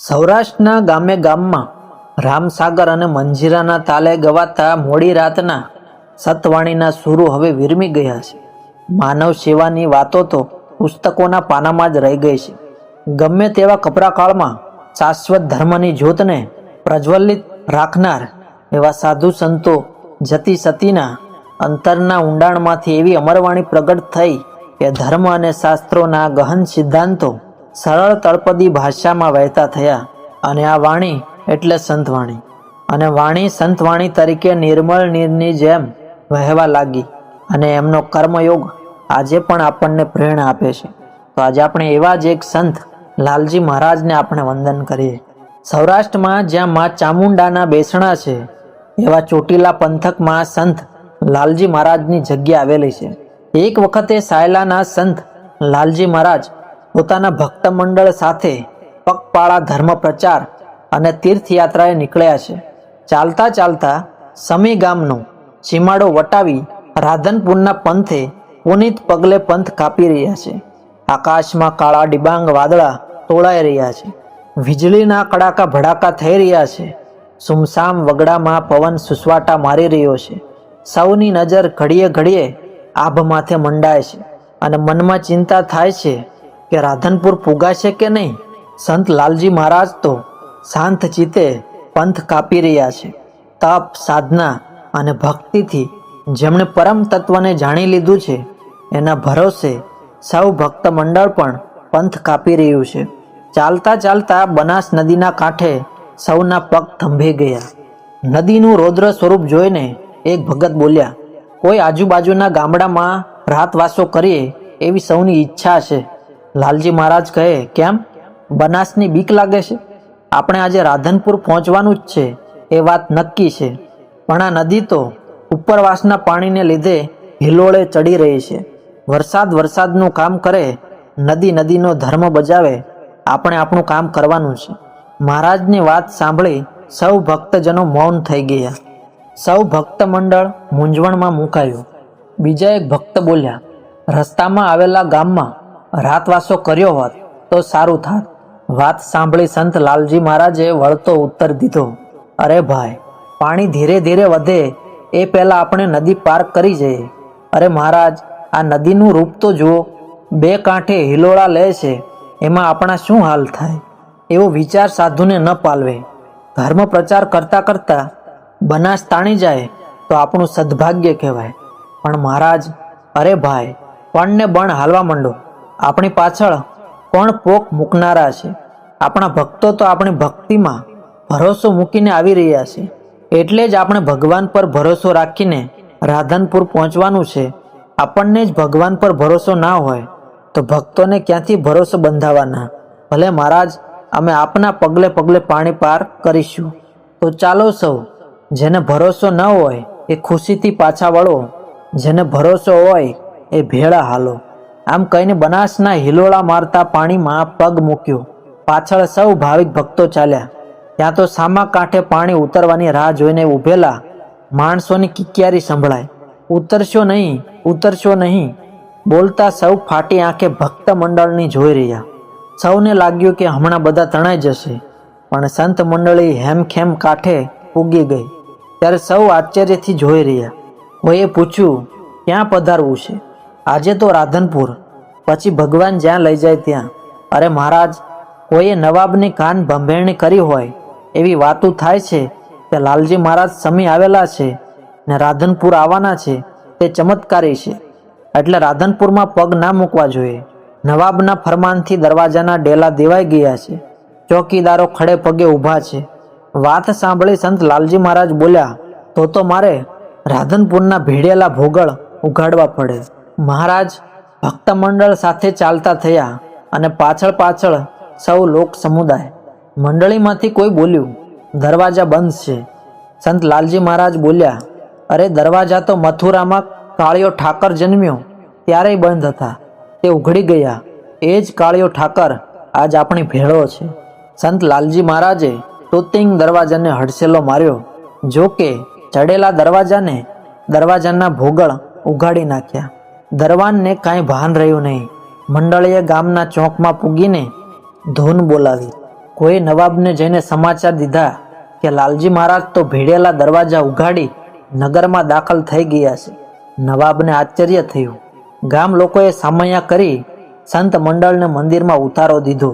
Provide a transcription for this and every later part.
સૌરાષ્ટ્રના ગામે ગામમાં રામસાગર અને મંજીરાના તાલે ગવાતા મોડી રાતના સતવાણીના સુરો હવે વિરમી ગયા છે. માનવ સેવાની વાતો તો પુસ્તકોના પાનામાં જ રહી ગઈ છે. ગમે તેવા કપરા કાળમાં શાશ્વત ધર્મની જ્યોતને પ્રજ્વલિત રાખનાર એવા સાધુ સંતો જતી સતીના અંતરના ઊંડાણમાંથી એવી અમરવાણી પ્રગટ થઈ કે ધર્મ અને શાસ્ત્રોના ગહન સિદ્ધાંતો સરળ તળપદી ભાષામાં વહેતા થયા અને આ વાણી એટલે સંતવાણી. અને વાણી સંતવાણી તરીકે નિર્મળ નીરની જેમ વહેવા લાગી અને એમનો કર્મયોગ આજે પણ આપણને પ્રેરણા આપે છે. તો આજે આપણે એવા જ એક સંત લાલજી મહારાજને આપણે વંદન કરીએ. સૌરાષ્ટ્રમાં જ્યાં મા ચામુંડાના બેસણા છે, એવા ચોટીલા પંથકમાં સંત લાલજી મહારાજની જગ્યા આવેલી છે. એક વખતે સાયલાના સંત લાલજી મહારાજ પોતાના ભક્ત મંડળ સાથે પગપાળા ધર્મ પ્રચાર અને તીર્થયાત્રાએ નીકળ્યા છે. ચાલતા ચાલતા સમી ગામનો સીમાડો વટાવી રાધનપુરના પંથે પુનિત પગલે પંથ કાપી રહ્યા છે. આકાશમાં કાળા ડિબાંગ વાદળા તોળાઈ રહ્યા છે. વીજળીના કડાકા ભડાકા થઈ રહ્યા છે. સુમસામ વગડામાં પવન સુસવાટા મારી રહ્યો છે. સૌની નજર ઘડીએ ઘડીએ આભ માથે મંડાય છે અને મનમાં ચિંતા થાય છે કે રાધનપુર પુગાશે કે નહીં? સંત લાલજી મહારાજ તો શાંત ચિત્તે પંથ કાપી રહ્યા છે. તપ, સાધના અને ભક્તિથી જેમણે પરમ તત્વને જાણી લીધું છે, એના ભરોસે સૌ ભક્ત મંડળ પણ પંથ કાપી રહ્યું છે. ચાલતા ચાલતા બનાસ નદીના કાંઠે સૌના પગ થંભી ગયા. નદીનું રૌદ્ર સ્વરૂપ જોઈને એક ભગત બોલ્યા, કોઈ આજુબાજુના ગામડામાં રાતવાસો કરીએ એવી સૌની ઈચ્છા છે. લાલજી મહારાજ કહે, કેમ? બનાસની બીક લાગે છે? આપણે આજે રાધનપુર પહોંચવાનું જ છે, એ વાત નક્કી છે. પણ આ નદી તો ઉપરવાસના પાણીને લીધે હિલોળે ચડી રહી છે. વરસાદ વરસાદનું કામ કરે, નદી નદીનો ધર્મ બજાવે, આપણે આપણું કામ કરવાનું છે. મહારાજની વાત સાંભળી સૌ ભક્તજનો મૌન થઈ ગયા. સૌ ભક્ત મંડળ મૂંઝવણમાં મુકાયું. બીજા એક ભક્ત બોલ્યા, રસ્તામાં આવેલા ગામમાં રાતવાસો કર્યો હોત તો સારું થાત. વાત સાંભળી સંત લાલજી મહારાજે વળતો ઉત્તર દીધો. અરે ભાઈ, પાણી ધીરે ધીરે વધે, એ પહેલા આપણે નદી પાર કરી જઈએ. અરે મહારાજ, આ નદીનું રૂપ તો જુઓ. બે કાંઠે હિલોળા લે છે, એમાં આપણા શું હાલ થાય? એવો વિચાર સાધુને ન પાલવે. ધર્મ પ્રચાર કરતા કરતા બનાસ તાણી જાય તો આપણું સદભાગ્ય કહેવાય. પણ મહારાજ, અરે ભાઈ પણને બણ હાલવા માંડો. આપણી પાછળ કોણ પોક મૂકનારા છે? આપણા ભક્તો તો આપણી ભક્તિમાં ભરોસો મૂકીને આવી રહ્યા છે. એટલે જ આપણે ભગવાન પર ભરોસો રાખીને રાધનપુર પહોંચવાનું છે. આપણને જ ભગવાન પર ભરોસો ના હોય, તો ભક્તોને ક્યાંથી ભરોસો બંધાવાના? ભલે મહારાજ, અમે આપના પગલે પગલે પાણી પાર કરીશું. તો ચાલો સૌ, જેને ભરોસો ન હોય એ ખુશીથી પાછા વળો. જેને ભરોસો હોય એ ભેળા હાલો. આમ કહીને બનાસના હિલોળા મારતા પાણીમાં પગ મૂક્યો. પાછળ સૌ ભાવિક ભક્તો ચાલ્યા. ત્યાં તો સામા કાંઠે પાણી ઉતરવાની રાહ જોઈને ઊભેલા માણસોની કિકિયારી સંભળાય. ઉતરશો નહીં ઉતરશો નહીં, બોલતા સૌ ફાટી આંખે ભક્ત મંડળની જોઈ રહ્યા. સૌને લાગ્યું કે હમણાં બધા તણાઈ જશે, પણ સંત મંડળી હેમખેમ કાંઠે ઉગી ગઈ. ત્યારે સૌ આશ્ચર્યથી જોઈ રહ્યા. કોઈએ પૂછ્યું, ક્યાં પધારવું છે? આજે તો રાધનપુર, પછી ભગવાન જ્યાં લઈ જાય ત્યાં. અરે મહારાજ, કોઈએ નવાબની કાન ભંભેરણી કરી હોય એવી વાતો થાય છે કે લાલજી મહારાજ સમી આવેલા છે ને રાધનપુર આવવાના છે તે ચમત્કારી છે. એટલે રાધનપુરમાં પગ ના મૂકવા જોઈએ. નવાબના ફરમાનથી દરવાજાના ડેલા દેવાઈ ગયા છે. ચોકીદારો ખડે પગે ઊભા છે. વાત સાંભળી સંત લાલજી મહારાજ બોલ્યા, તો તો મારે રાધનપુરના ભીડેલા ભોગળ ઉઘાડવા પડે. મહારાજ ભક્ત મંડળ સાથે ચાલતા થયા અને પાછળ પાછળ સૌ લોક સમુદાય. મંડળીમાંથી કોઈ બોલ્યું, દરવાજા બંધ છે. સંત લાલજી મહારાજ બોલ્યા, અરે દરવાજા તો મથુરામાં કાળિયો ઠાકર જન્મ્યો, ત્યારેય બંધ હતા. તે ઉઘડી ગયા. એ જ કાળિયો ઠાકર આજ આપણી ભેળો છે. સંત લાલજી મહારાજે તોતિંગ દરવાજાને હડસેલો માર્યો જો કે ચડેલા દરવાજાને દરવાજાના ભોગળ ઉઘાડી નાખ્યા. દરવાનને કાંઈ ભાન રહ્યું નહીં. મંડળીએ ગામના ચોકમાં પૂગીને ધૂન બોલાવી. કોઈ નવાબને જઈને સમાચાર દીધા કે લાલજી મહારાજ તો ભીડેલા દરવાજા ઉઘાડી નગરમાં દાખલ થઈ ગયા છે. નવાબને આશ્ચર્ય થયું. ગામ લોકોએ સામયા કરી સંત મંડળને મંદિરમાં ઉતારો દીધો.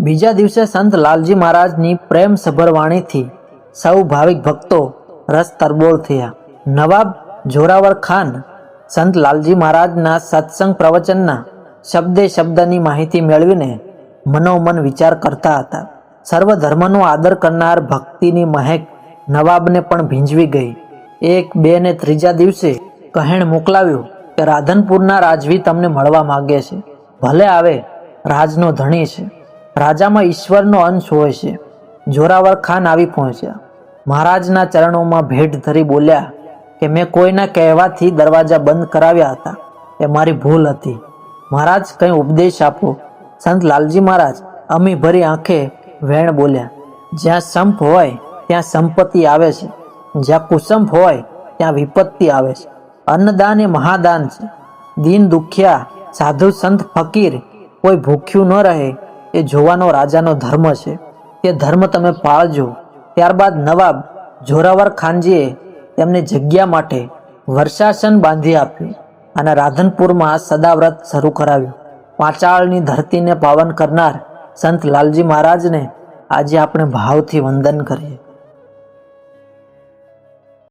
બીજા દિવસે સંત લાલજી મહારાજની પ્રેમ સભરવાણીથી સૌ ભાવિક ભક્તો રસ તરબોળ થયા. નવાબ જોરાવર ખાન સંત લાલજી મહારાજના સત્સંગ પ્રવચનના શબ્દે શબ્દની માહિતી મેળવીને મનોમન વિચાર કરતા હતા. સર્વ ધર્મનો આદર કરનાર ભક્તિની મહેક નવાબને પણ ભીંજવી ગઈ. એક, બે ને ત્રીજા દિવસે કહેણ મોકલાવ્યું કે રાધનપુરના રાજવી તમને મળવા માગે છે. ભલે આવે, રાજનો ધણી છે. રાજામાં ઈશ્વરનો અંશ હોય છે. જોરાવર ખાન આવી પહોંચ્યા. મહારાજના ચરણોમાં ભેટ ધરી બોલ્યા કે મેં કોઈના કહેવાથી દરવાજા બંધ કરાવ્યા હતા. એ મારી ભૂલ હતી. મહારાજ, કંઈ ઉપદેશ આપો. સંત લાલજી મહારાજ અમી ભરી આંખે વેણ બોલ્યા, જ્યાં સંપ હોય, ત્યાં સંપત્તિ આવે છે. જ્યાં કુસંપ હોય, ત્યાં વિપત્તિ આવે છે. અન્નદાન એ મહાદાન છે. દીન દુખ્યા, સાધુ સંત ફકીર, કોઈ ભૂખ્યું ન રહે, એ જોવાનો રાજાનો ધર્મ છે. તે ધર્મ તમે પાળજો. ત્યારબાદ નવાબ જોરાવર ખાનજીએ તેમને જગ્યા માટે વર્ષાસન બાંધી આપ્યું અને રાધનપુરમાં સદાવ્રત શરૂ કરાવ્યું. પાંચાળની ધરતીને પાવન કરનાર સંત લાલજી મહારાજને આજે આપણે ભાવથી વંદન કરીએ.